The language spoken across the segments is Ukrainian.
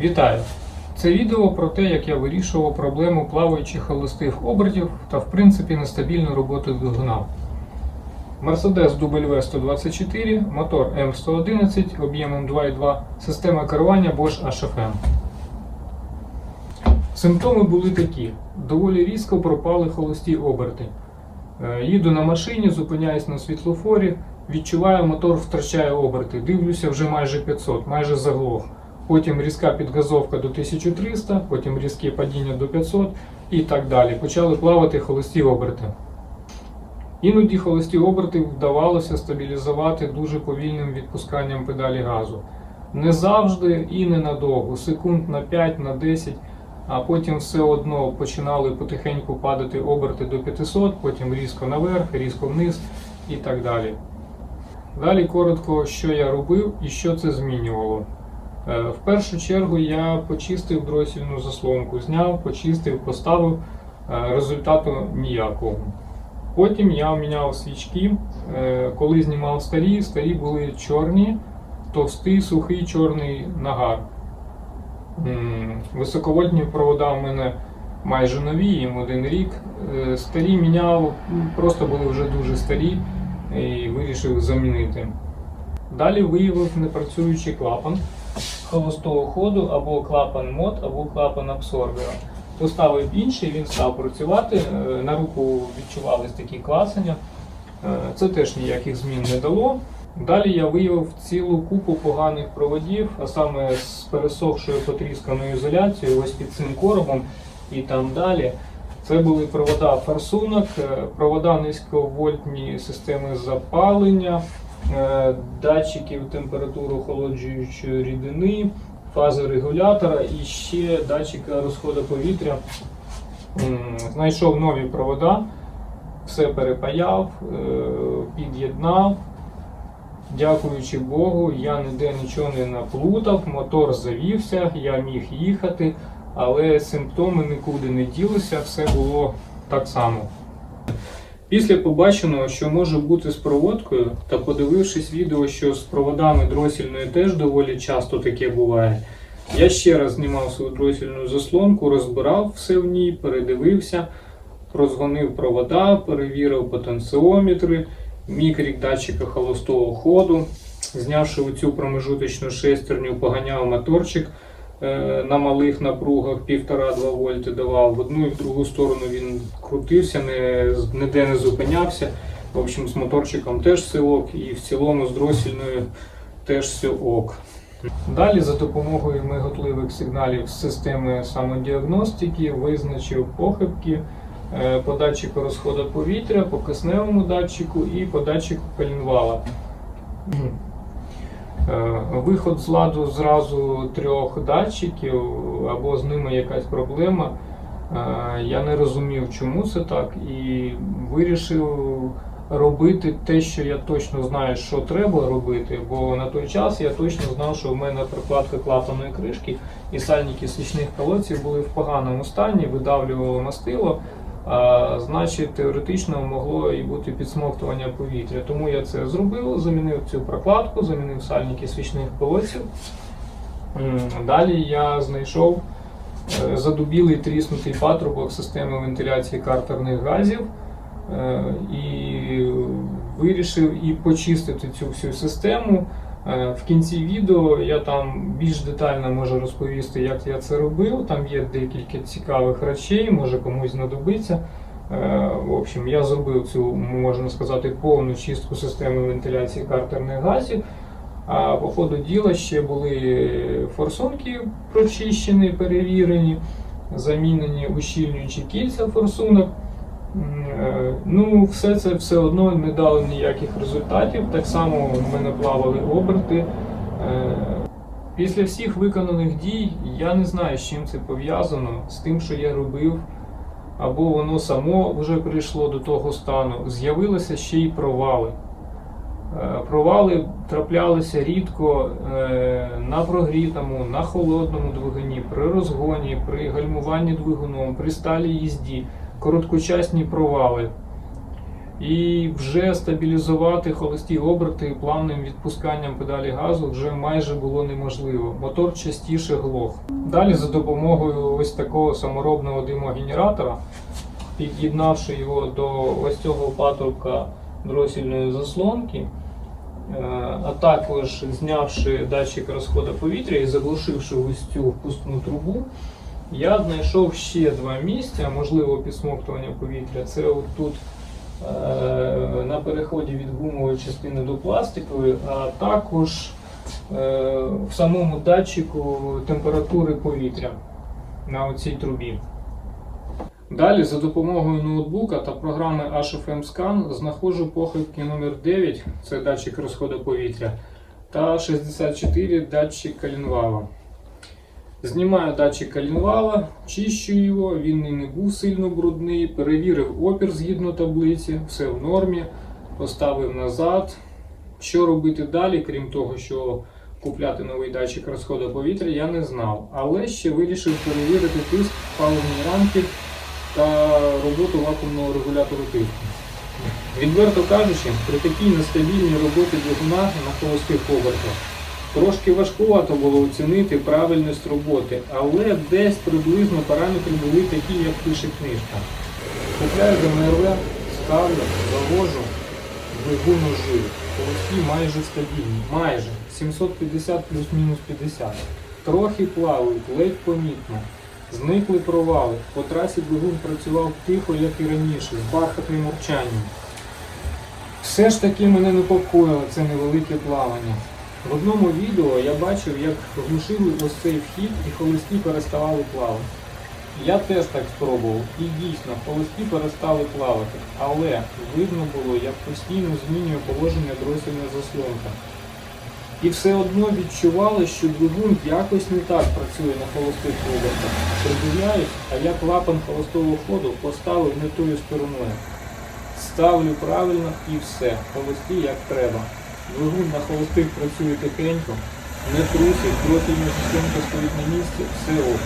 Вітаю! Це відео про те, як я вирішував проблему плаваючих холостих обертів та в принципі нестабільну роботу двигуна. Mercedes W 124, мотор М111 об'ємом 2.2, система керування Bosch HFM. Симптоми були такі: доволі різко пропали холості оберти. Е, Їду на машині, зупиняюсь на світлофорі, відчуваю, мотор втрачає оберти. Дивлюся вже майже 500, майже заглох. Потім різка підгазовка до 1300, потім різке падіння до 500 і так далі. Почали плавати холості оберти. Іноді холості оберти вдавалося стабілізувати дуже повільним відпусканням педалі газу. Не завжди і ненадовго, секунд на 5, на 10, а потім все одно починали потихеньку падати оберти до 500, потім різко наверх, різко вниз і так далі. Далі коротко, що я робив і що це змінювало. Е, В першу чергу я почистив дросільну заслонку, зняв, почистив, поставив, Е, результату ніякого. Потім я міняв свічки. Е, Коли знімав старі, старі були чорні, товстий, сухий чорний нагар. Високовольтні провода в мене майже нові, їм один рік. Старі міняв, просто були вже дуже старі і вирішив замінити. Далі виявив непрацюючий клапан холостого ходу або клапан мод, або клапан абсорбера. Поставив інший, він став працювати. е, На руку відчувались такі клацання. Е, Це теж ніяких змін не дало. Далі я виявив цілу купу поганих проводів, а саме з пересохшою потрісканою ізоляцією, ось під цим коробом і там далі. Це були провода форсунок, е, провода низьковольтні системи запалення, датчиків температури охолоджуючої рідини, фази регулятора і ще датчика розходу повітря. Знайшов нові провода, все перепаяв, е, під'єднав. Дякуючи Богу, я ніде нічого не наплутав, мотор завівся, я міг їхати, але симптоми нікуди не ділися, все було так само. Після побаченого, що може бути з проводкою, та подивившись відео, що з проводами дросільної теж доволі часто таке буває, я ще раз знімав свою дросільну заслонку, розбирав все в ній, передивився, розгонив провода, перевірив потенціометри, мікрік датчика холостого ходу. Знявши оцю промежуточну шестерню, поганяв моторчик на малих напругах 1,5-2 вольти давав. В одну і в другу сторону він крутився, не, ніде не зупинявся. В общем, з моторчиком теж все ок, і в цілому з дросільною теж все ок. Далі за допомогою миготливих сигналів з системи самодіагностики визначив похибки е, по датчику розходу повітря, по кисневому датчику і по датчику колінвала. Е, Виход з ладу зразу трьох датчиків, або з ними якась проблема. Е, Я не розумів, чому це так, і вирішив робити те, що я точно знаю, що треба робити. Бо на той час я точно знав, що в мене прокладка клапаної кришки і сальники свічних колодців були в поганому стані, видавлювало мастило. А, значить, теоретично могло і бути підсмоктування повітря. Тому я це зробив, замінив цю прокладку, замінив сальники свічних колодців. Далі я знайшов е, задубілий тріснутий патрубок системи вентиляції картерних газів е, і вирішив і почистити цю всю систему. Е, В кінці відео я там більш детально можу розповісти, як я це робив. Там є декілька цікавих речей, може комусь знадобиться. Е, В общем, я зробив цю, можна сказати, повну чистку системи вентиляції картерних газів. А по ходу діла ще були форсунки прочищені, перевірені, замінені ущільнюючі кільця форсунок. Ну, все це все одно не дало ніяких результатів. Так само в мене плавали оберти. Е, Після всіх виконаних дій я не знаю, з чим це пов'язано, з тим, що я робив, або воно само вже прийшло до того стану. З'явилися ще й провали. Е, Провали траплялися рідко е, на прогрітому, на холодному двигуні, при розгоні, при гальмуванні двигуном, при сталій їзді, короткочасні провали. І вже стабілізувати холості оберти плавним відпусканням педалі газу вже майже було неможливо. Мотор частіше глох. Далі за допомогою ось такого саморобного димогенератора, під'єднавши його до ось цього патрубка дросільної заслонки, е, а також знявши датчик розходу повітря і заглушивши ось цю впускну трубу, я знайшов ще два місця, можливо, підсмоктування повітря. Це тут на переході від гумової частини до пластикової, а також е, в самому датчику температури повітря на оцій трубі. Далі за допомогою ноутбука та програми HFM Scan знаходжу похибки номер 9 це датчик розходу повітря, та 64 датчик Калінвала. Знімаю датчик Калінвала, чищу його, він не був сильно брудний, перевірив опір згідно таблиці, все в нормі, поставив назад. Що робити далі, крім того, що купляти новий датчик розходу повітря, я не знав. Але ще вирішив перевірити тиск паливної рамки та роботу вакуумного регулятору тиску. Відверто кажучи, при такій нестабільній роботі двигуна на холостих обертах трошки важкувато було оцінити правильність роботи, але десь приблизно параметри були такі, як пише книжка. Купляю ДМРВ, ставлю, завожу, двигун ожив. Холості майже стабільні. Майже 750 плюс-мінус 50. Трохи плавають, ледь помітно. Зникли провали. По трасі двигун працював тихо, як і раніше, з бархатним урчанням. Все ж таки мене непокоїло це невелике плавання. В одному відео я бачив, як глушили ось цей вхід і холості переставали плавати. Я теж так спробував, і дійсно холості перестали плавати, але видно було, як постійно змінює положення дросільна заслонка. І все одно відчували, що двигун якось не так працює на холостих обертах. Придивляюсь, а я клапан холостого ходу поставив не тою стороною. Ставлю правильно і все. Холості як треба. Двигун на холостих працює тихенько, не трусить, профільна системка стоїть на місці, все ок.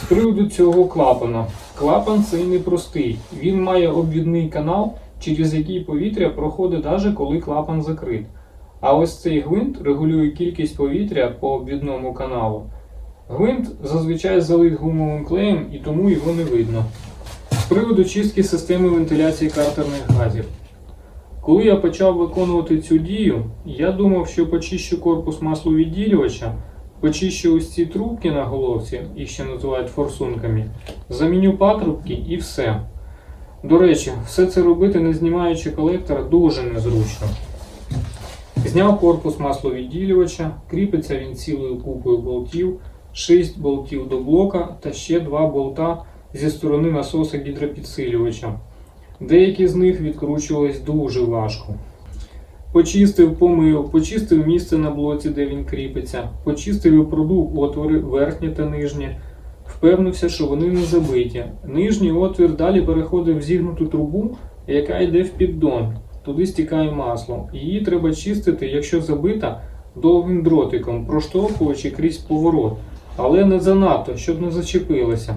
З приводу цього клапана. Клапан цей непростий. Він має обвідний канал, через який повітря проходить навіть коли клапан закрит. А ось цей гвинт регулює кількість повітря по обвідному каналу. Гвинт зазвичай залит гумовим клеєм і тому його не видно. З приводу чистки системи вентиляції картерних газів. Коли я почав виконувати цю дію, я думав, що почищу корпус масловідділювача, почищу ось ці трубки на головці, їх ще називають форсунками, заміню патрубки і все. До речі, все це робити, не знімаючи колектора, дуже незручно. Зняв корпус масловідділювача, кріпиться він цілою купою болтів, 6 болтів до блока та ще 2 болта зі сторони насоса гідропідсилювача. Деякі з них відкручувались дуже важко. Почистив, помив, почистив місце на блоці, де він кріпиться, почистив і продув отвори верхнє та нижнє. Впевнився, що вони не забиті. Нижній отвір далі переходить в зігнуту трубу, яка йде в піддон. Туди стікає масло. Її треба чистити, якщо забита, довгим дротиком, проштовхуючи крізь поворот, але не занадто, щоб не зачепилося.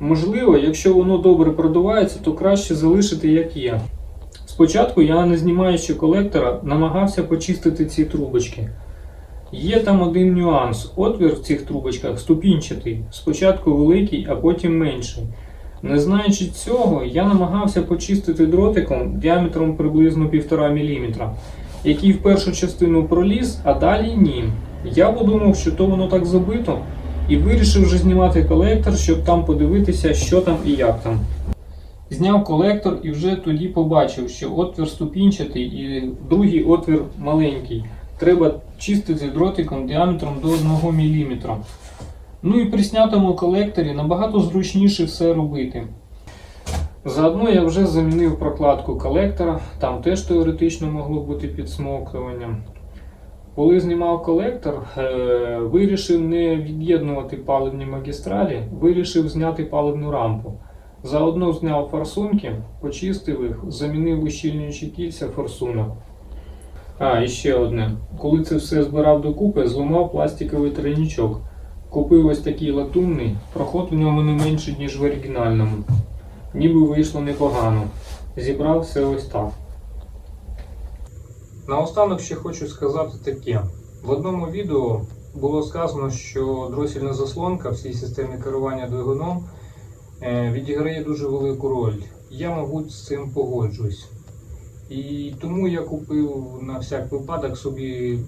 Можливо, якщо воно добре продувається, то краще залишити як є. Спочатку я, не знімаючи колектора, намагався почистити ці трубочки. Є там один нюанс. Отвір в цих трубочках ступінчатий, спочатку великий, а потім менший. Не знаючи цього, я намагався почистити дротиком діаметром приблизно 1,5 мм, який в першу частину проліз, а далі ні. Я подумав, що то воно так забито, і вирішив вже знімати колектор, щоб там подивитися, що там і як там. Зняв колектор і вже тоді побачив, що отвір ступінчатий і другий отвір маленький. Треба чистити дротиком діаметром до 1 мм. Ну і при снятому колекторі набагато зручніше все робити. Заодно я вже замінив прокладку колектора, там теж теоретично могло бути підсмоктування. Коли знімав колектор, е, вирішив не від'єднувати паливні магістралі, вирішив зняти паливну рампу. Заодно зняв форсунки, почистив їх, замінив ущільнюючі кільця форсунок. А, і ще одне. Коли це все збирав докупи, зламав пластиковий тройничок. Купив ось такий латунний, проход у ньому не менший, ніж в оригінальному. Ніби вийшло непогано. Зібрав все ось так. Наостанок ще хочу сказати таке. В одному відео було сказано, що дросільна заслонка в цій системі керування двигуном е, відіграє дуже велику роль. Я, мабуть, з цим погоджуюсь. І тому я купив на всяк випадок собі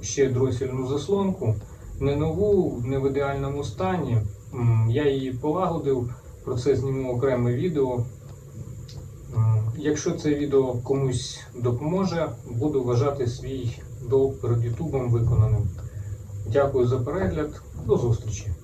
ще дросільну заслонку. Не нову, не в ідеальному стані. Я її полагодив, про це зніму окреме відео. Якщо це відео комусь допоможе, буду вважати свій долг перед Ютубом виконаним. Дякую за перегляд. До зустрічі!